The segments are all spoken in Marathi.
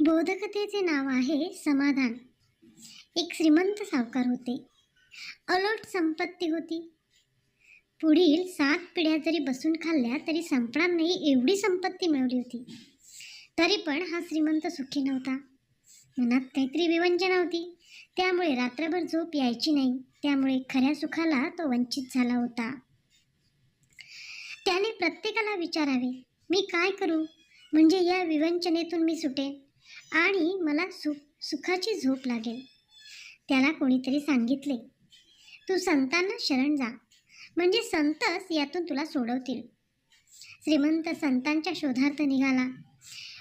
बोधकथेचे नाव आहे समाधान. एक श्रीमंत सावकार होते. अलोट संपत्ती होती. पुढील सात पिढ्या जरी बसून खाल्ल्या तरी संपणार नाही एवढी संपत्ती मिळवली होती. तरी पण हा श्रीमंत सुखी नव्हता. मनात काहीतरी विवंचना होती. त्यामुळे रात्रभर झोप यायची नाही. त्यामुळे खऱ्या सुखाला तो वंचित झाला होता. त्याने प्रत्येकाला विचारावे मी काय करू? म्हणजे या विवंचनेतून मी सुटेन. आणि मला सुख सुखाची झोप लागेल. त्याला कोणीतरी सांगितले तू संतांना शरण जा. म्हणजे संतच यातून तुला सोडवतील. श्रीमंत संतांच्या शोधार्थ निघाला.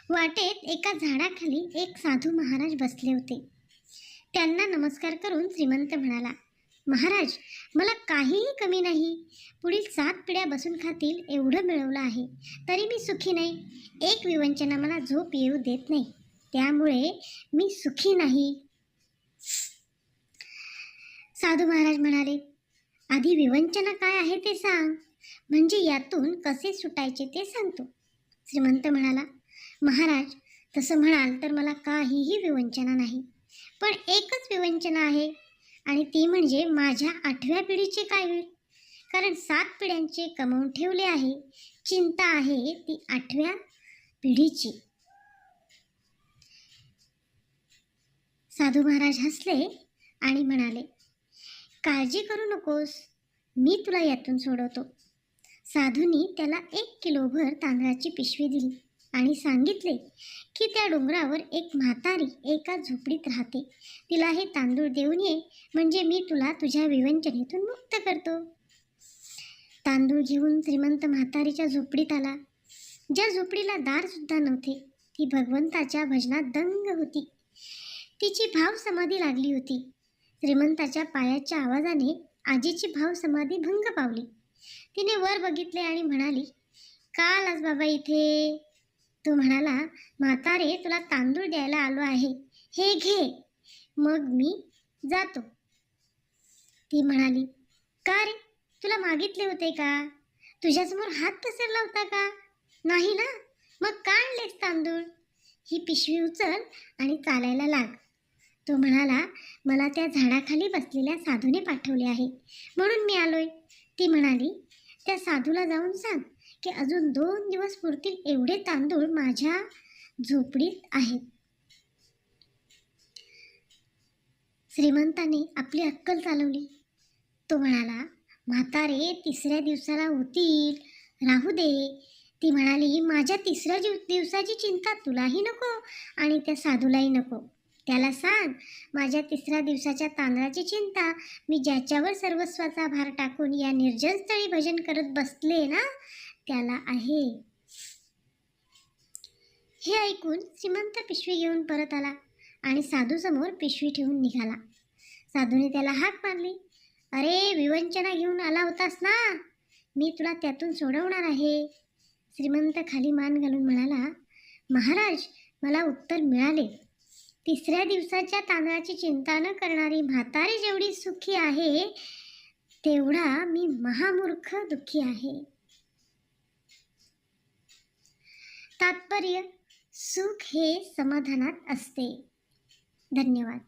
वाटेत एका झाडाखाली एक साधू महाराज बसले होते. त्यांना नमस्कार करून श्रीमंत म्हणाला महाराज मला काहीही कमी नाही. पुढील सात पिढ्या बसून खातील एवढं मिळवलं आहे. तरी मी सुखी नाही. एक विवंचना मला झोप येऊ देत नाही. त्यामुळे मी सुखी नाही. साधू महाराज म्हणाले आधी विवंचना काय आहे ते सांग. म्हणजे यातून कसे सुटायचे ते सांगतो. श्रीमंत म्हणाला महाराज तसं म्हणाल तर मला काहीही विवंचना नाही. पण एकच विवंचना आहे आणि ती म्हणजे माझ्या आठव्या पिढीचे काय होईल? कारण सात पिढ्यांचे कमवून ठेवले आहे. चिंता आहे ती आठव्या पिढीची. साधू महाराज हसले आणि म्हणाले काळजी करू नकोस मी तुला यातून सोडवतो. साधूनी त्याला एक किलोभर तांदळाची पिशवी दिली आणि सांगितले की त्या डोंगरावर एक म्हातारी एका झोपडीत राहते. तिला हे तांदूळ देऊन ये म्हणजे मी तुला तुझ्या विवंचनेतून मुक्त करतो. तांदूळ घेऊन श्रीमंत म्हातारीच्या झोपडीत आला. ज्या झोपडीला दारसुद्धा नव्हते ती भगवंताच्या भजनात दंग होती. तिची भाव समाधी लागली होती. श्रीमंताच्या पायाच्या आवाजाने आजीची भाव समाधी भंग पावली. तिने वर बघितले आणि म्हणाली का आलास बाबा इथे तो म्हणाला म्हातारे तुला तांदूळ द्यायला आलो आहे. हे घे. मग मी जातो. ती म्हणाली का रे? तुला मागितले होते का? तुझ्यासमोर हात पसरला होता का? नाही ना? मग का आणलेस तांदूळ? ही पिशवी उचल आणि चालायला लाग. तो म्हणाला मला त्या झाडाखाली बसलेल्या साधूने पाठवले आहे. म्हणून मी आलोय. ती म्हणाली त्या साधूला जाऊन सांग की अजून दोन दिवस पुरतील एवढे तांदूळ माझ्या झोपडीत आहेत. श्रीमंताने आपली अक्कल चालवली. तो म्हणाला म्हातारे तिसऱ्या दिवसाला होतील. राहू दे. ती म्हणाली माझ्या तिसऱ्या दिव दिवसाची चिंता तुलाही नको आणि त्या साधूलाही नको. त्याला सांग माझ्या तिसऱ्या दिवसाच्या तांदळाची चिंता मी ज्याच्यावर सर्वस्वाचा भार टाकून या निर्जन स्थळी भजन करत बसले ना त्याला आहे. हे ऐकून श्रीमंत पिशवी घेऊन परत आला आणि साधूसमोर पिशवी ठेवून निघाला. साधूने त्याला हाक मारली अरे विवंचना घेऊन आला होतास ना? मी तुला त्यातून सोडवणार आहे. श्रीमंत खाली मान घालून म्हणाला महाराज मला उत्तर मिळाले. तिसऱ्या दिवसाच्या तांदळाची चिंता न करणारी म्हातारी जेवढी सुखी आहे तेवढा मी महामूर्ख दुःखी आहे. तात्पर्य सुख हे समाधानात असते. धन्यवाद.